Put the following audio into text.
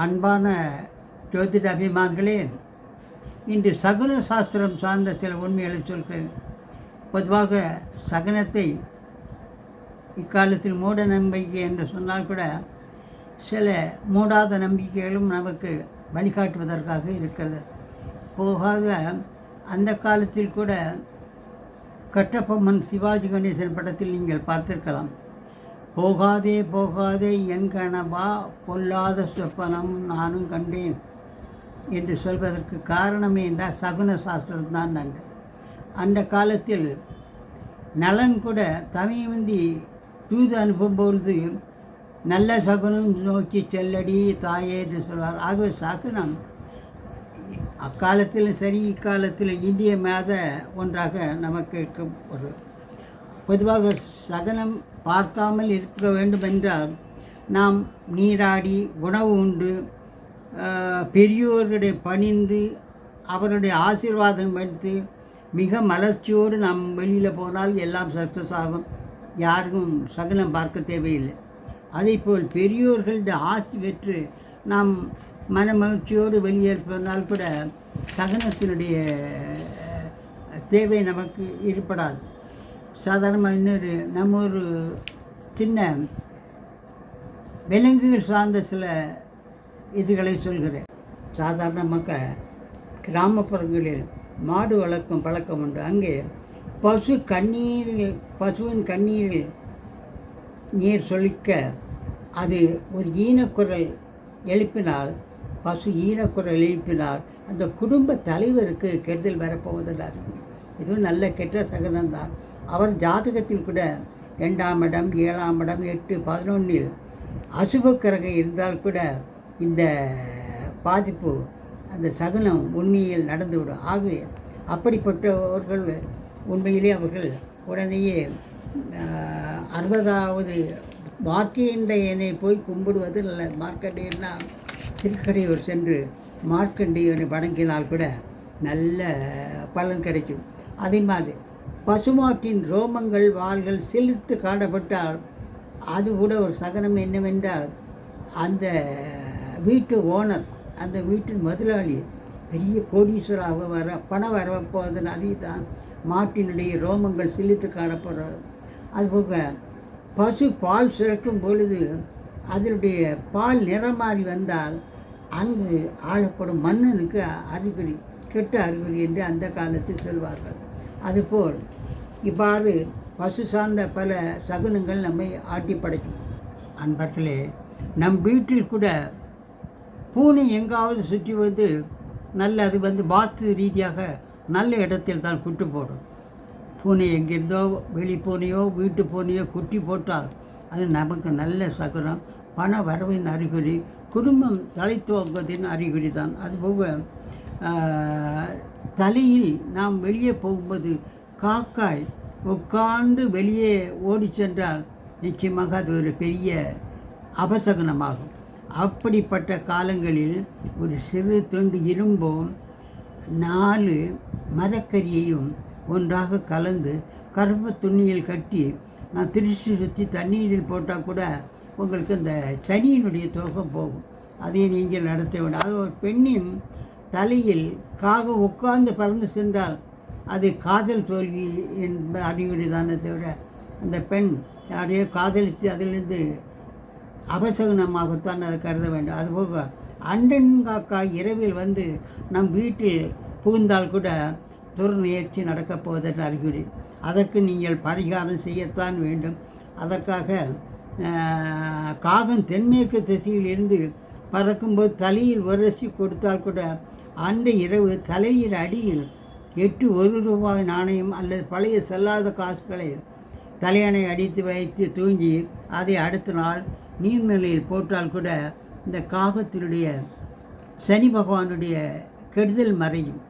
அன்பான ஜோதிட அபிமான்களே இன்று சகுன சாஸ்திரம் சார்ந்த சில உண்மைகளை சொல்கிறேன். பொதுவாக சகுனத்தை இக்காலத்தில் மூட நம்பிக்கை என்று சொன்னால் கூட சில மூடாத நம்பிக்கைகளும் நமக்கு வழிகாட்டுவதற்காக இருக்கிறது. போகாத அந்த காலத்தில் கூட கட்டபொம்மன் சிவாஜி கணேசன் படத்தில் நீங்கள் பார்த்திருக்கலாம். போகாதே போகாதே என் கனவா பொல்லாத சொப்பனம் நானும் கண்டேன். என்று சொல்வதற்கு காரணமே என்றால் சகுன சாஸ்திரம் தான் அந்த காலத்தில் நலன் கூட தமிழ்ந்தி தூது அனுப்பும் பொழுது நல்ல சகுனம் நோக்கி செல்லடி தாயே என்று சொல்வார். ஆகவே சகுனம் அக்காலத்திலும் சரி இக்காலத்தில் இந்திய மாத ஒன்றாக நமக்கு ஒரு பொதுவாக சகனம் பார்க்காமல் இருக்க வேண்டும் என்றால் நாம் நீராடி உணவு உண்டு பெரியோர்களுடைய பணிந்து அவருடைய ஆசீர்வாதம் எடுத்து மிக மலர்ச்சியோடு நாம் வெளியில் போனால் எல்லாம் சக்ஸஸ் ஆகும் யாருக்கும் சகனம் பார்க்க தேவையில்லை. அதேபோல் பெரியோர்களுடைய ஆசி பெற்று நாம் மன மகிழ்ச்சியோடு வெளியே போனால் கூட சகனத்தினுடைய தேவை நமக்கு ஏற்படாது. சாதாரணமாக இன்னொரு நம்ம ஒரு சின்ன விலங்குகள் சார்ந்த சில இதுகளை சொல்கிறேன். சாதாரண மக்கள் கிராமப்புறங்களில் மாடு வளர்க்கும் பழக்கம் உண்டு. அங்கே பசு கண்ணீரில் பசுவின் கண்ணீரில் நீர் சொலிக்க அது ஒரு ஈனக்குரல் எழுப்பினால் பசு ஈனக்குரல் எழுப்பினால் அந்த குடும்ப தலைவருக்கு கெடுதல் வரப்போவதில்லை இதுவும் நல்ல கெட்ட சகனம்தான். அவர் ஜாதகத்தில் கூட ரெண்டாம் இடம் ஏழாம் இடம் எட்டு பதினொன்றில் அசுபக்கிரகம் இருந்தால் கூட இந்த பாதிப்பு அந்த சகுனம் உண்மையில் நடந்துவிடும். ஆகவே அப்படிப்பட்டவர்கள் உண்மையிலே அவர்கள் உடனேயே அறுபதாவது மார்க்கண்டேயனை போய் கும்பிடுவது நல்ல மார்க்கண்டேயன்னா திருக்கடையூர் சென்று மார்க்கண்டேயனை வணங்கினால் கூட நல்ல பலன் கிடைக்கும். அதே மாதிரி பசுமாட்டின் ரோமங்கள் வாள்கள் செலுத்து காணப்பட்டால் அது கூட ஒரு சகனம் என்னவென்றால் அந்த வீட்டு ஓனர் அந்த வீட்டின் முதலாளி பெரிய கோடீஸ்வராக வர பணம் வரப்போவதன் தான் மாட்டினுடைய ரோமங்கள் சிலித்து காணப்படுறது அதுபோக பசு பால் சுரக்கும் பொழுது அதனுடைய பால் நிறம் மாறி வந்தால் அங்கு ஆளப்படும் மன்னனுக்கு அறிகுறி கெட்ட அறிகுறி என்று அந்த காலத்தில் சொல்வார்கள். அதுபோல் இவ்வாறு பசு சார்ந்த பல சகுனங்கள் நம்மை ஆட்டி படைக்கும். அன்பர்களே நம் வீட்டில் கூட பூனை எங்காவது சுற்றி வந்து நல்ல அது வந்து வாஸ்து ரீதியாக நல்ல இடத்தில் தான் குட்டி போடும். பூனை எங்கிருந்தோ வெளி பூனையோ வீட்டு பூனையோ குட்டி போட்டால் அது நமக்கு நல்ல சகுனம். பண வரவின் அறிகுறி குடும்பம் தலைத்துவத்தின் அறிகுறி தான் அதுபோக தலையில் நாம் வெளியே போகும்போது காக்காய் உட்கார்ந்து வெளியே ஓடி சென்றால் நிச்சயமாக அது ஒரு பெரிய அபசகுனமாகும். அப்படிப்பட்ட காலங்களில் ஒரு சிறு துண்டு இரும்பும் நாலு மரக்கரியையும் ஒன்றாக கலந்து கருப்பு துணியில் கட்டி நான் திருச்சி சுற்றி தண்ணீரில் போட்டால் கூட உங்களுக்கு இந்த சனியினுடைய தோகம் போகும். அதை நீங்கள் நடத்த வேண்டும். அது ஒரு பெண்ணின் தலையில் காகம் உட்கார்ந்து பறந்து சென்றால் அது காதல் தோல்வி என்ப அறிகுறி தானே தவிர அந்த பெண் யாரையோ காதலித்து அதிலிருந்து அபசகுனமாகத்தான் அதை கருத வேண்டும். அதுபோக அண்டன் காக்கா இரவில் வந்து நம் வீட்டில் புகுந்தால் கூட துர்நியற்சி நடக்கப் போவதற்கு அறிகுறி அதற்கு நீங்கள் பரிகாரம் செய்யத்தான் வேண்டும். அதற்காக காகம் தென்மேற்கு திசையில் இருந்து பறக்கும்போது தலையில் உரசி கொடுத்தால் கூட அந்த இரவு தலையில் அடியில் எட்டு ஒரு ரூபாய் நாணயம் அல்லது பழைய செல்லாத காசுகளை தலையணை அடித்து வைத்து தூங்கி அதை அடுத்த நாள் நீர்நிலையில் போட்டால் கூட இந்த காகத்தினுடைய சனி பகவானுடைய கெடுதல் மறையும்.